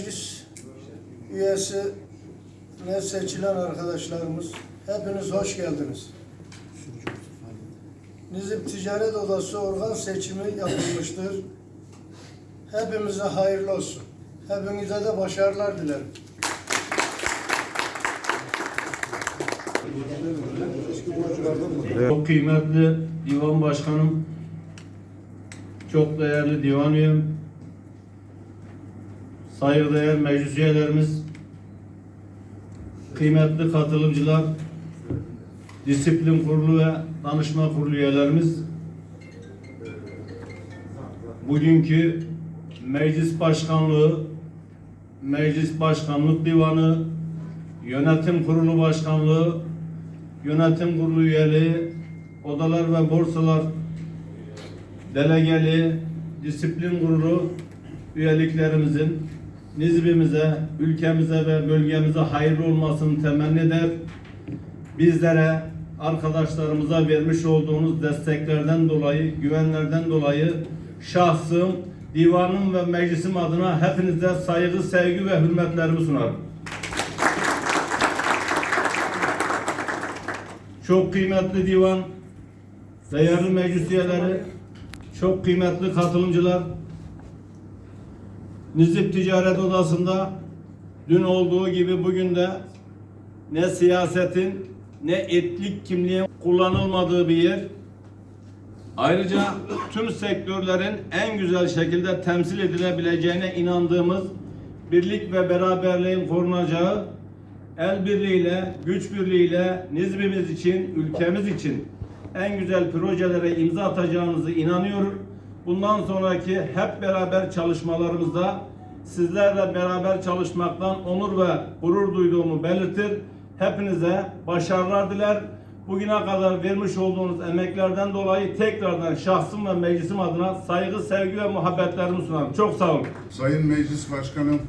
meclis üyesi ne seçilen arkadaşlarımız hepiniz hoş geldiniz. Nizip Ticaret Odası organ seçimi yapılmıştır. Hepimize hayırlı olsun. Hepinize de başarılar dilerim. Çok kıymetli divan başkanım, çok değerli divan üyem, saygıdeğer meclis üyelerimiz, kıymetli katılımcılar, disiplin kurulu ve danışma kurulu üyelerimiz, bugünkü meclis başkanlığı, meclis başkanlık divanı, yönetim kurulu başkanlığı, yönetim kurulu üyeliği, odalar ve borsalar delegeli, disiplin kurulu üyeliklerimizin nizbimize, ülkemize ve bölgemize hayırlı olmasını temenni eder. Bizlere, arkadaşlarımıza vermiş olduğunuz desteklerden dolayı, güvenlerden dolayı şahsım, divanım ve meclisim adına hepinize saygı, sevgi ve hürmetlerimi sunarım. Çok kıymetli divan, değerli meclis üyeleri, çok kıymetli katılımcılar, Nizip Ticaret Odası'nda dün olduğu gibi bugün de ne siyasetin ne etnik kimliğin kullanılmadığı bir yer. Ayrıca tüm sektörlerin en güzel şekilde temsil edilebileceğine inandığımız birlik ve beraberliğin korunacağı el birliğiyle, güç birliğiyle Nizbimiz için, ülkemiz için en güzel projelere imza atacağınızı inanıyorum. Bundan sonraki hep beraber çalışmalarımızda sizlerle beraber çalışmaktan onur ve gurur duyduğumu belirtir. Hepinize başarılar diler. Bugüne kadar vermiş olduğunuz emeklerden dolayı tekrardan şahsım ve meclisim adına saygı, sevgi ve muhabbetlerimi sunarım. Çok sağ olun. Sayın Meclis Başkanım,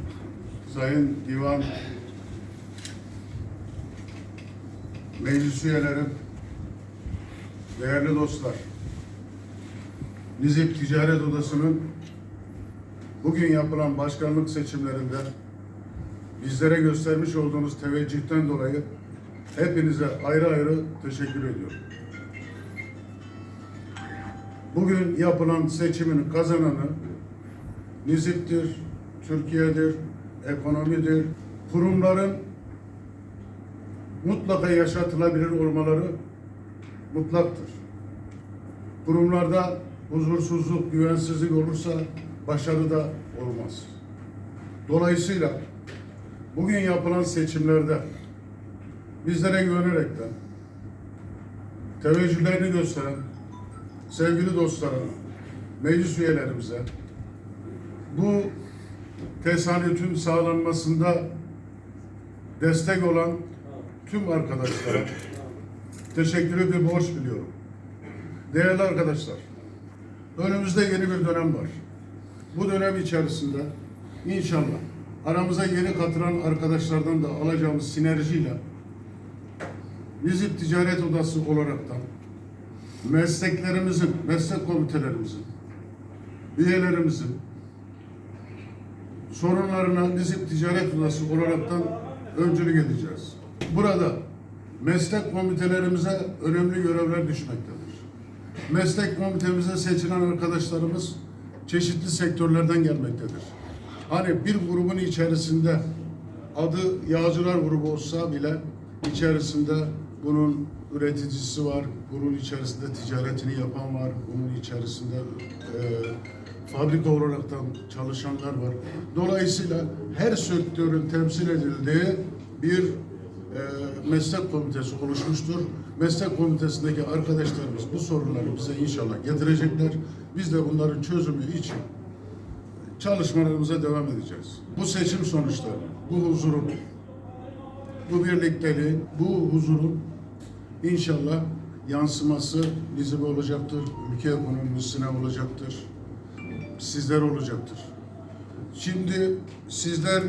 Sayın Divan, Meclis üyelerim, değerli dostlar, Nizip Ticaret Odası'nın bugün yapılan başkanlık seçimlerinde bizlere göstermiş olduğunuz teveccühten dolayı hepinize ayrı ayrı teşekkür ediyorum. Bugün yapılan seçimin kazananı Nizip'tir, Türkiye'dir, ekonomidir. Kurumların mutlaka yaşatılabilir olmaları mutlaktır. Kurumlarda huzursuzluk, güvensizlik olursa başarı da olmaz. Dolayısıyla bugün yapılan seçimlerde bizlere güvenerekten teveccühlerini gösteren sevgili dostlarım, meclis üyelerimize bu tesanütün sağlanmasında destek olan tüm arkadaşlara teşekkürü bir borç biliyorum. Değerli arkadaşlar, önümüzde yeni bir dönem var. Bu dönem içerisinde inşallah aramıza yeni katılan arkadaşlardan da alacağımız sinerjiyle Nizip Ticaret Odası olaraktan mesleklerimizin, meslek komitelerimizin, üyelerimizin sorunlarına Nizip Ticaret Odası olaraktan öncülük edeceğiz. Burada meslek komitelerimize önemli görevler düşmektedir. Meslek komitemize seçilen arkadaşlarımız çeşitli sektörlerden gelmektedir. Hani bir grubun içerisinde adı Yağcılar grubu olsa bile içerisinde bunun üreticisi var, bunun içerisinde ticaretini yapan var, bunun içerisinde e, fabrika olaraktan çalışanlar var. Dolayısıyla her sektörün temsil edildiği bir e, meslek komitesi oluşmuştur. Meslek komitesindeki arkadaşlarımız bu sorunları bize inşallah getirecekler. Biz de bunların çözümü için çalışmalarımıza devam edeceğiz. Bu seçim sonuçları, bu huzurun, bu birlikteliğin, bu huzurun inşallah yansıması bizim olacaktır, ülke ekonomisine olacaktır, sizler olacaktır. Şimdi sizler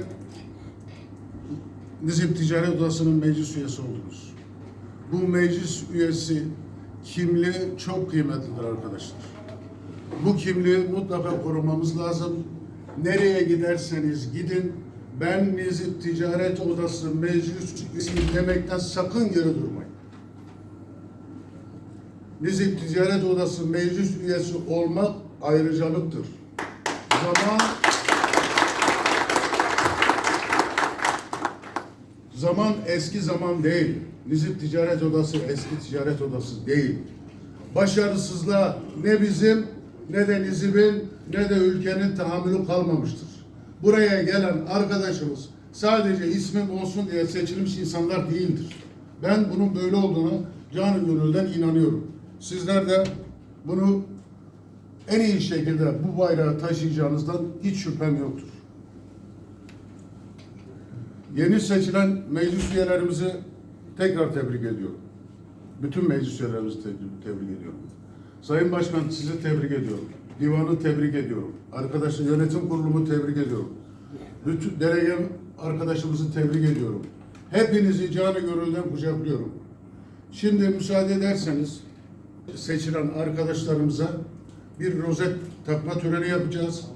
Nizip Ticaret Odası'nın meclis üyesi oldunuz. Bu meclis üyesi kimliği çok kıymetlidir arkadaşlar. Bu kimliği mutlaka korumamız lazım. Nereye giderseniz gidin, ben Nizip Ticaret Odası meclis üyesiyim demekten sakın geri durmayın. Nizip Ticaret Odası meclis üyesi olmak ayrıcalıktır. Zaman Zaman eski zaman değil. Nizip Ticaret Odası eski ticaret odası değil. Başarısızlığa ne bizim ne de Nizip'in ne de ülkenin tahammülü kalmamıştır. Buraya gelen arkadaşımız sadece ismim olsun diye seçilmiş insanlar değildir. Ben bunun böyle olduğuna canı gönülden inanıyorum. Sizler de bunu en iyi şekilde bu bayrağı taşıyacağınızdan hiç şüphem yoktur. Yeni seçilen meclis üyelerimizi tekrar tebrik ediyorum. Bütün meclis üyelerimizi tebrik, tebrik ediyorum. Sayın Başkan sizi tebrik ediyorum. Divanı tebrik ediyorum. Arkadaşlar yönetim kurulumu tebrik ediyorum. Bütün delegem arkadaşımızı tebrik ediyorum. Hepinizi canı gönülden kucaklıyorum. Şimdi müsaade ederseniz seçilen arkadaşlarımıza bir rozet takma töreni yapacağız.